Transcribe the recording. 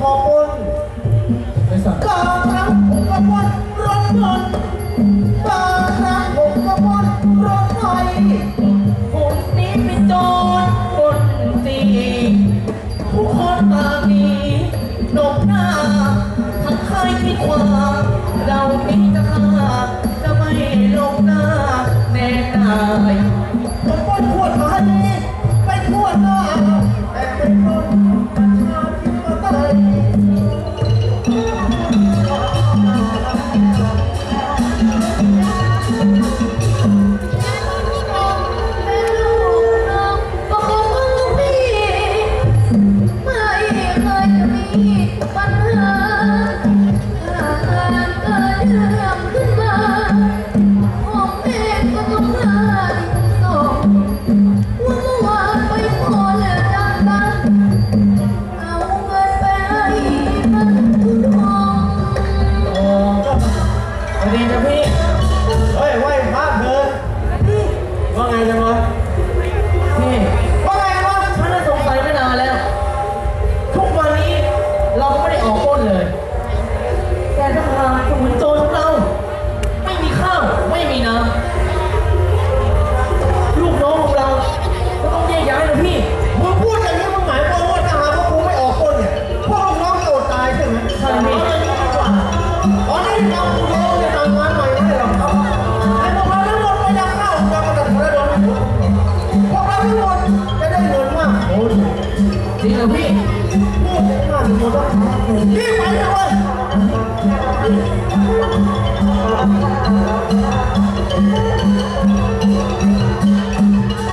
พอบุญไอ้ารมก็ปล้นรนต์ารมก็ปล้นรถผมนี้เป็นโจรคนตีทุกคนตางมีหนกหน้าทั้ใครที่วางเรานี้จะฆ่าจไม่ลงหน้าแน่นายผมปล้นวดา สวัสดีจ้ะพี่ เฮ้ยไหวพระเดินว่าไงจังวะพี่ว่าไงวะฉันะสงสัยมานานแล้ว ทุกวันนี้เราไม่ได้ออกปล้นเลย โอ้ยจริงเหรอพี่พี่ไปเลยเว้ย